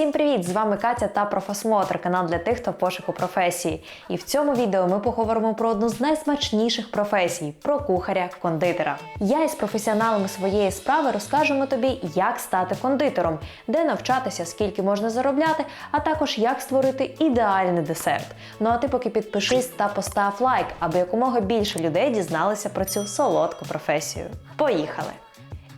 Всім привіт! З вами Катя та Профосмотр, канал для тих, хто в пошуку професії. І в цьому відео ми поговоримо про одну з найсмачніших професій про кухаря-кондитера. Я із професіоналами своєї справи розкажемо тобі, як стати кондитером, де навчатися, скільки можна заробляти, а також як створити ідеальний десерт. Ну а ти поки підпишись та постав лайк, аби якомога більше людей дізналися про цю солодку професію. Поїхали!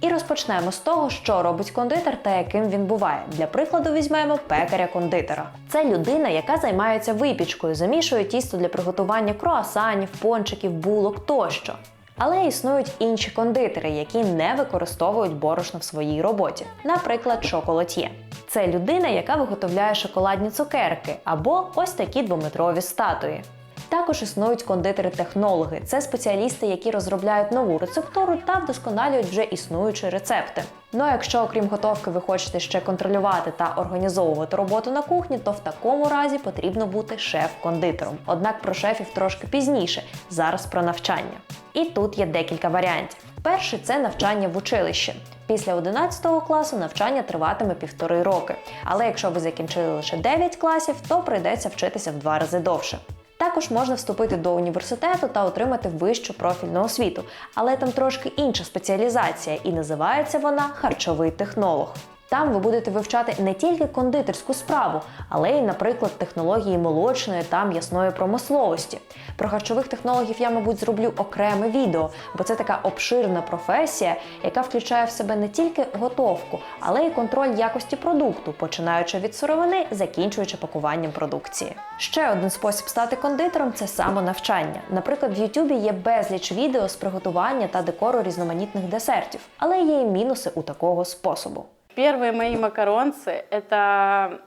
І розпочнемо з того, що робить кондитер та яким він буває. Для прикладу візьмемо пекаря-кондитера. Це людина, яка займається випічкою, замішує тісто для приготування круасанів, пончиків, булок тощо. Але існують інші кондитери, які не використовують борошно в своїй роботі. Наприклад, шоколатьє. Це людина, яка виготовляє шоколадні цукерки або ось такі двометрові статуї. Також існують кондитери-технологи. Це спеціалісти, які розробляють нову рецептуру та вдосконалюють вже існуючі рецепти. Ну а якщо окрім готовки ви хочете ще контролювати та організовувати роботу на кухні, то в такому разі потрібно бути шеф-кондитером. Однак про шефів трошки пізніше, зараз про навчання. І тут є декілька варіантів. Перший це навчання в училищі. Після 11 класу навчання триватиме півтори роки. Але якщо ви закінчили лише 9 класів, то прийдеться вчитися в два рази довше. Також можна вступити до університету та отримати вищу профільну освіту, але там трошки інша спеціалізація, і називається вона харчовий технолог. Там ви будете вивчати не тільки кондитерську справу, але й, наприклад, технології молочної та м'ясної промисловості. Про харчових технологів я, мабуть, зроблю окреме відео, бо це така обширна професія, яка включає в себе не тільки готовку, але й контроль якості продукту, починаючи від сировини, закінчуючи пакуванням продукції. Ще один спосіб стати кондитером це самонавчання. Наприклад, в Ютубі є безліч відео з приготування та декору різноманітних десертів, але є і мінуси у такого способу. Первые мои макаронцы, это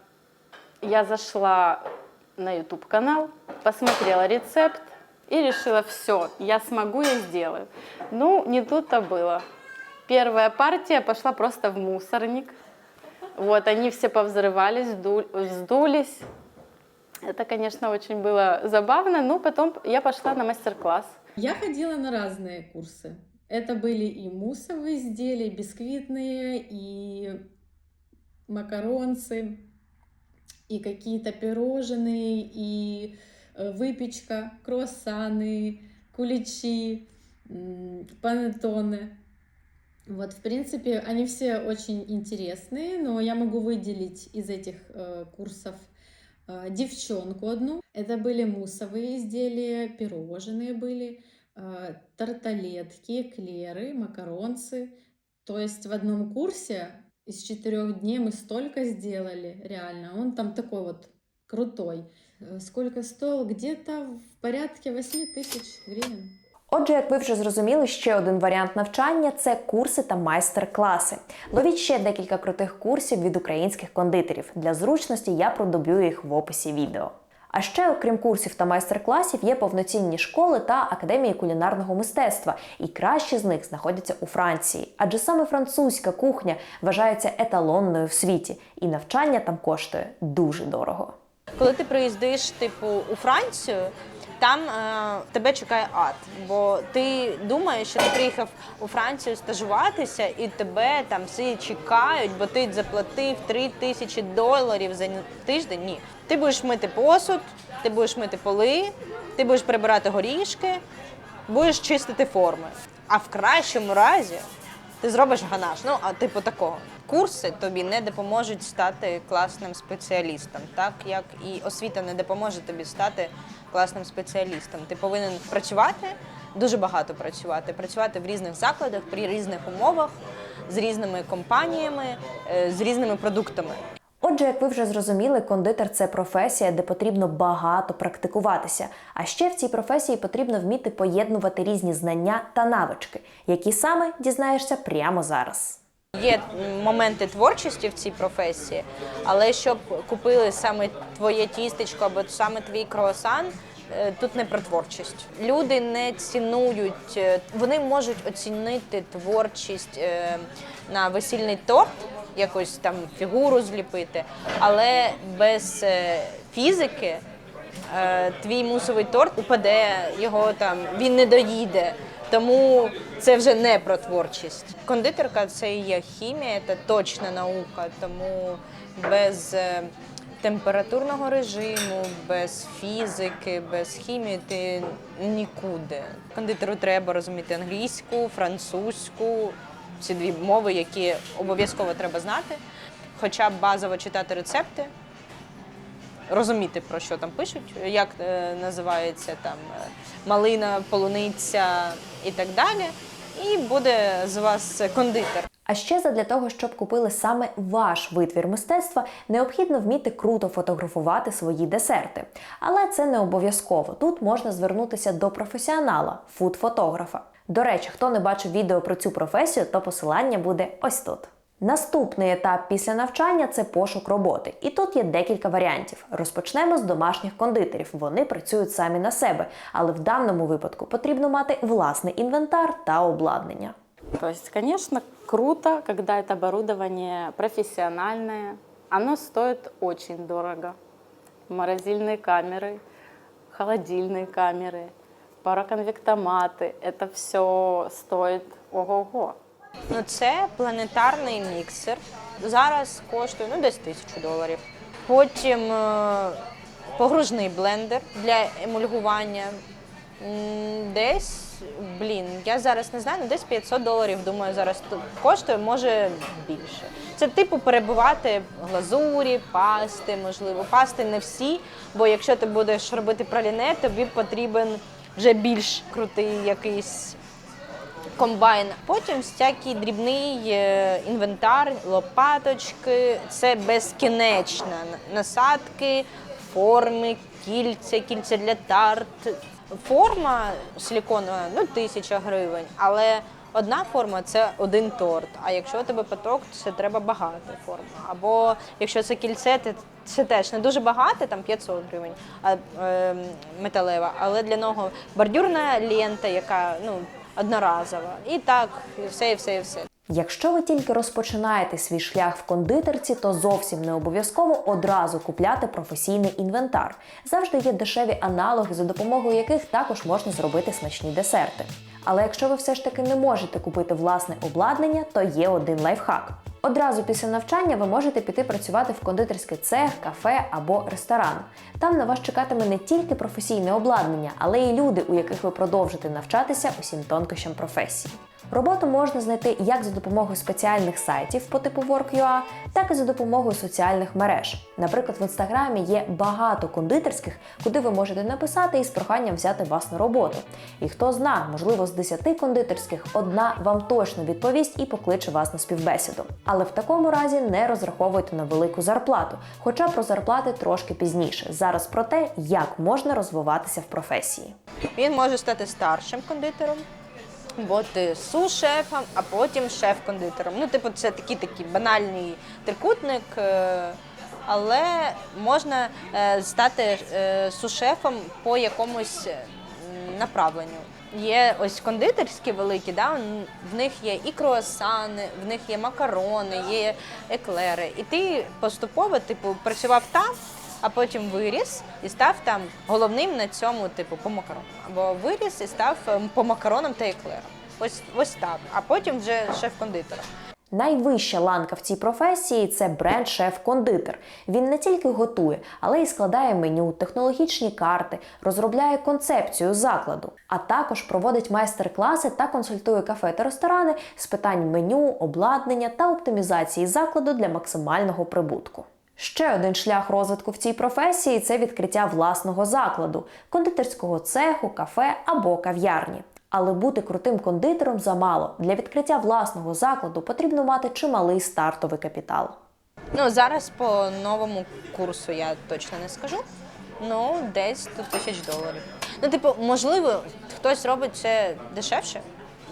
я зашла на YouTube канал, посмотрела рецепт и решила, все, я смогу, я сделаю. Ну, не тут-то было. Первая партия пошла просто в мусорник. Вот, они все повзрывались, вздулись. Это, конечно, очень было забавно, но потом я пошла на мастер-класс. Я ходила на разные курсы. Это были и муссовые изделия, бисквитные, и макаронцы, и какие-то пирожные, и э, выпечка, круассаны, куличи, м, панеттоне. Вот, в принципе, они все очень интересные, но я могу выделить из этих э, курсов э, девчонку одну. Это были муссовые изделия, пирожные были, тарталетки, эклеры, макаронцы. То есть в одном курсе из четырех дней мы столько сделали, реально. Он там такой вот крутой. Э, Сколько стоил? Где-то в порядке 8 тысяч гривен. Отже, як ви вже зрозуміли, ще один варіант навчання це курси та майстер-класи. Ловіть ще декілька крутих курсів від українських кондитерів. Для зручності я продублюю їх в описі відео. А ще, окрім курсів та майстер-класів, є повноцінні школи та академії кулінарного мистецтва, і кращі з них знаходяться у Франції. Адже саме французька кухня вважається еталонною в світі, і навчання там коштує дуже дорого. Коли ти приїздиш, типу, у Францію, там е, тебе чекає ад. Бо ти думаєш, що ти приїхав у Францію стажуватися, і тебе там всі чекають, бо ти заплатив 3 тисячі доларів за тиждень. Ні. Ти будеш мити посуд, ти будеш мити поли, ти будеш прибирати горішки, будеш чистити форми. А в кращому разі ти зробиш ганаш. Ну, а типу такого. Курси тобі не допоможуть стати класним спеціалістом, так як і освіта не допоможе тобі стати класним спеціалістом. Ти повинен працювати, дуже багато працювати, працювати в різних закладах, при різних умовах, з різними компаніями, е, з різними продуктами. Отже, як ви вже зрозуміли, кондитер це професія, де потрібно багато практикуватися. А ще в цій професії потрібно вміти поєднувати різні знання та навички, які саме дізнаєшся прямо зараз. Є моменти творчості в цій професії, але щоб купили саме твоє тістечко або саме твій круасан, е, тут не про творчість. Люди не цінують, е, вони можуть оцінити творчість е, на весільний торт, якусь там фігуру зліпити, але без фізики твій мусовий торт упаде, його там він не доїде. Тому це вже не про творчість. Кондитерка це і є хімія, це точна наука, тому без е, температурного режиму, без фізики, без хімії ти нікуди. Кондитеру треба розуміти англійську, французьку, ці дві мови, які обов'язково треба знати, хоча б базово читати рецепти розуміти, про що там пишуть, як е, називається там е, малина, полуниця і так далі. І буде з вас кондитер. А ще задля того, щоб купили саме ваш витвір мистецтва, необхідно вміти круто фотографувати свої десерти. Але це не обов'язково. Тут можна звернутися до професіонала, фуд-фотографа. До речі, хто не бачив відео про цю професію, то посилання буде ось тут. Наступний етап після навчання це пошук роботи. І тут є декілька варіантів. Розпочнемо з домашніх кондитерів. Вони працюють самі на себе, але в даному випадку потрібно мати власний інвентар та обладнання. То есть, конечно, круто, когда это оборудование профессиональное. Оно стоит очень дорого. Морозильные камеры, холодильные камеры, пароконвектоматы. Это все стоит ого-го. Ну, це планетарний міксер. Зараз коштує ну, десь тисячу доларів. Потім е, погружний блендер для емульгування. Десь, блін, я зараз не знаю, ну десь 500 доларів, думаю, зараз коштує, може більше. Це типу перебивати глазурі, пасти, можливо. Пасти не всі, бо якщо ти будеш робити праліне, тобі потрібен вже більш крутий якийсь комбайн. Потім всякий дрібний е, інвентар, лопаточки, це безкінечна насадки, форми, кільця, кільця для тарт. Форма силіконова ну, тисяча гривень, але одна форма це один торт. А якщо у тебе поток, це треба багато форм. Або якщо це кільце, то це теж не дуже багато, там 500 гривень а, е, металева, але для нього бордюрна лента, яка ну, одноразова. І так, і все, і все, і все. Якщо ви тільки розпочинаєте свій шлях в кондитерці, то зовсім не обов'язково одразу купляти професійний інвентар. Завжди є дешеві аналоги, за допомогою яких також можна зробити смачні десерти. Але якщо ви все ж таки не можете купити власне обладнання, то є один лайфхак. Одразу після навчання ви можете піти працювати в кондитерський цех, кафе або ресторан. Там на вас чекатиме не тільки професійне обладнання, але й люди, у яких ви продовжите навчатися усім тонкощам професії. Роботу можна знайти як за допомогою спеціальних сайтів по типу Work.ua, так і за допомогою соціальних мереж. Наприклад, в інстаграмі є багато кондитерських, куди ви можете написати із проханням взяти вас на роботу. І хто зна, можливо, з 10 кондитерських одна вам точно відповість і покличе вас на співбесіду. Але в такому разі не розраховуйте на велику зарплату, хоча про зарплати трошки пізніше. Зараз про те, як можна розвиватися в професії. Він може стати старшим кондитером, бути су-шефом, а потім шеф-кондитером. Ну, типу, це такий такий банальний трикутник, е, але можна е, стати е, су-шефом по якомусь направленню. Є ось кондитерські великі, да, в них є і круасани, в них є макарони, є еклери. І ти поступово типу, працював там, а потім виріс і став там головним на цьому, типу, по макаронам. Або виріс і став ем, по макаронам та еклерам. Ось ось так. А потім вже шеф-кондитера. Найвища ланка в цій професії це бренд шеф-кондитер. Він не тільки готує, але й складає меню, технологічні карти, розробляє концепцію закладу, а також проводить майстер-класи та консультує кафе та ресторани з питань меню, обладнання та оптимізації закладу для максимального прибутку. Ще один шлях розвитку в цій професії це відкриття власного закладу, кондитерського цеху, кафе або кав'ярні. Але бути крутим кондитером замало. Для відкриття власного закладу потрібно мати чималий стартовий капітал. Ну зараз по новому курсу я точно не скажу. Ну, десь 100 тисяч доларів. Ну, типу, можливо, хтось робить це дешевше.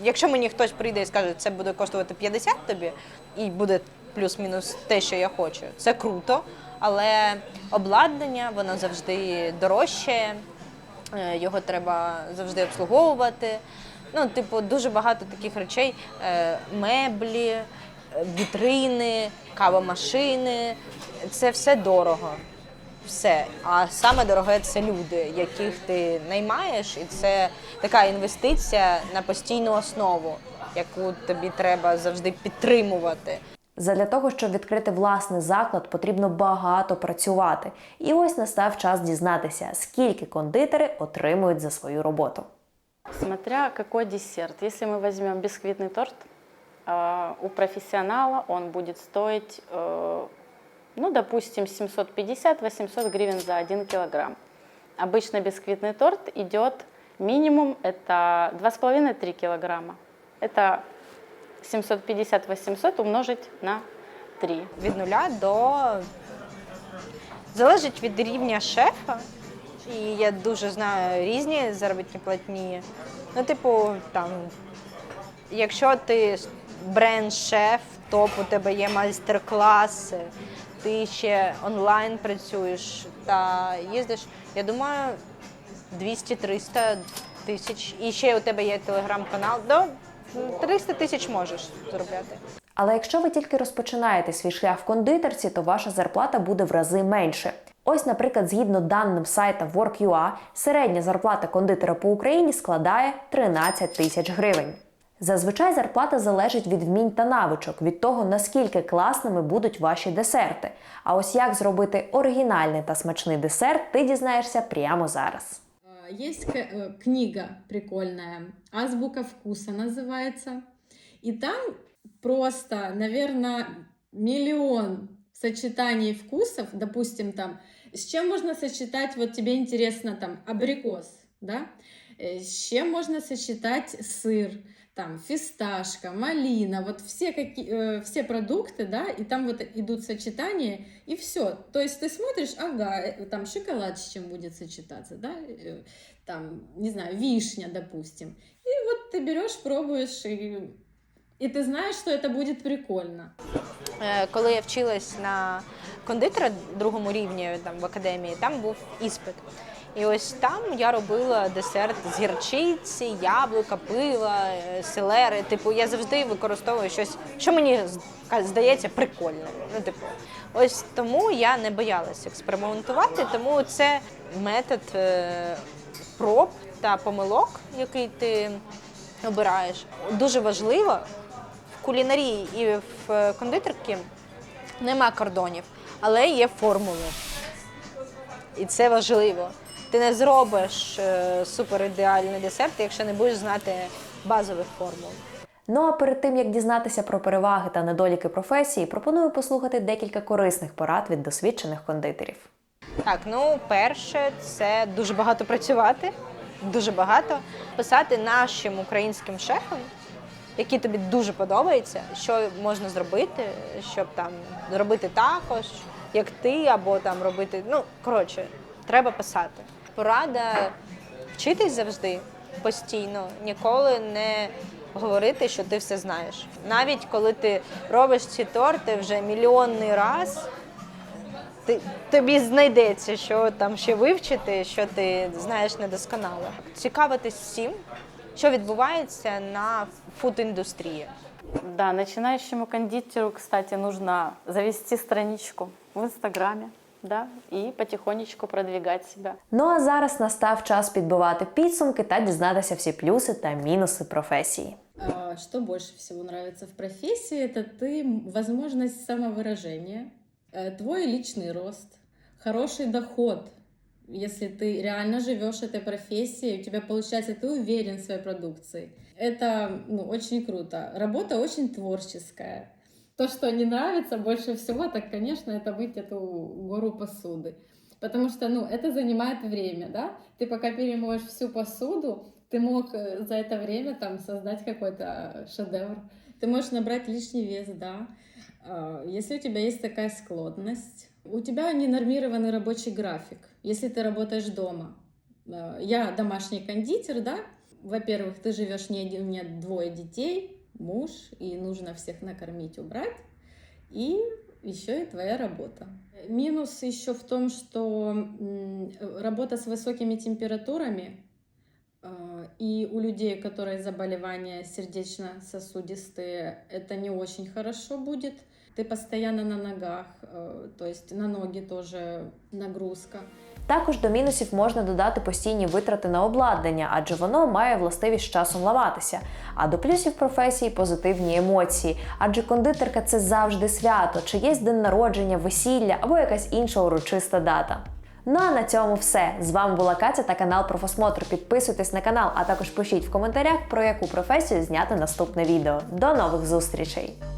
Якщо мені хтось прийде і скаже, це буде коштувати 50 тобі, і буде плюс-мінус те, що я хочу, це круто. Але обладнання воно завжди дорожче, е, його треба завжди обслуговувати. Ну, типу, дуже багато таких речей: Е, меблі, е, вітрини, кавомашини. Це все дорого. все. А саме дороге це люди, яких ти наймаєш, і це така інвестиція на постійну основу, яку тобі треба завжди підтримувати. Задля того, щоб відкрити власний заклад, потрібно багато працювати. І ось настав час дізнатися, скільки кондитери отримують за свою роботу. Смотря какой десерт. Если мы возьмем бисквитный торт, э, у профессионала он будет стоить, э, ну, допустим, 750-800 гривен за 1 килограмм. Обычно бисквитный торт идет минимум это 2,5-3 килограмма. Это 750-800 умножить на 3. від нуля до залежить від рівня шефа. І я дуже знаю різні заробітні платні. Ну, типу, там, якщо ти бренд-шеф, топ, у тебе є майстер-класи, ти ще онлайн працюєш та їздиш, я думаю, 200-300 тисяч. І ще у тебе є телеграм-канал, до 300 тисяч можеш заробляти. Але якщо ви тільки розпочинаєте свій шлях в кондитерці, то ваша зарплата буде в рази менше. Ось, наприклад, згідно даним сайта Work.ua, середня зарплата кондитера по Україні складає 13 тисяч гривень. Зазвичай зарплата залежить від вмінь та навичок, від того наскільки класними будуть ваші десерти. А ось як зробити оригінальний та смачний десерт, ти дізнаєшся прямо зараз. Есть э, книга прикольная, «Азбука вкуса» называется. И там просто, наверное, миллион сочетаний вкусов, допустим, там, с чем можно сочетать, вот тебе интересно, там, абрикос, да, Э, с чем можно сочетать сыр, там, фисташка, малина, вот все, какие, э, все продукты, да, и там вот идут сочетания, и все. То есть ты смотришь, ага, э, там шоколад с чем будет сочетаться, да, э, там, не знаю, вишня, допустим. И вот ты берешь, пробуешь, и, и ты знаешь, что это будет прикольно. Е, Коли я вчилась на кондитера другому рівні там в академії, там був іспит. І ось там я робила десерт з гірчиці, яблука, пива, е, селери. Типу, я завжди використовую щось, що мені здається прикольним. Ну, типу, ось тому я не боялася експериментувати, тому це метод е, проб та помилок, який ти обираєш. Дуже важливо в кулінарії і в е, кондитерці нема кордонів, але є формули. І це важливо. Ти не зробиш е, супер ідеальний десерт, якщо не будеш знати базових формул. Ну а перед тим як дізнатися про переваги та недоліки професії, пропоную послухати декілька корисних порад від досвідчених кондитерів. Так, ну перше, це дуже багато працювати, дуже багато писати нашим українським шефам, які тобі дуже подобаються, що можна зробити, щоб там зробити також, як ти, або там робити. Ну коротше, треба писати. Порада вчитись завжди постійно, ніколи не говорити, що ти все знаєш. Навіть коли ти робиш ці торти вже мільйонний раз, ти, тобі знайдеться, що там ще вивчити, що ти знаєш недосконало. Цікавитись всім, що відбувається на фуд-індустрії. Да, начинающему кондитеру, кстати, нужно завести страничку в Инстаграме, да, и потихонечку продвигать себя. Ну а зараз настав час підбивати підсумки та дізнатися всі плюси та мінуси професії. А, Что больше всего нравится в профессии, это ты, возможность самовыражения, э, твой личный рост, хороший доход, если ты реально живешь этой профессией, у тебя получается, ты уверен в своей продукции. Это ну, очень круто. Работа очень творческая. То, что не нравится больше всего, так, конечно, это мыть эту гору посуды. Потому что, ну, это занимает время, да? Ты пока перемоешь всю посуду, ты мог э, за это время там создать какой-то шедевр. Ты можешь набрать лишний вес, да. А, Если у тебя есть такая склонность, у тебя ненормированный рабочий график, если ты работаешь дома. А, Я домашний кондитер, да. Во-первых, ты живешь не один, у меня двое детей, муж, и нужно всех накормить, убрать. И еще и твоя работа. Минус еще в том, что работа с высокими температурами а, и у людей, которые заболевания сердечно-сосудистые, это не очень хорошо будет. Ты постоянно на ногах, то есть на ноги тоже нагрузка. Також до мінусів можна додати постійні витрати на обладнання, адже воно має властивість з часом ламатися. А до плюсів професії позитивні емоції, адже кондитерка це завжди свято, чиєсь день народження, весілля або якась інша урочиста дата. Ну а на цьому все. З вами була Катя та канал Профосмотр. Підписуйтесь на канал, а також пишіть в коментарях, про яку професію зняти наступне відео. До нових зустрічей!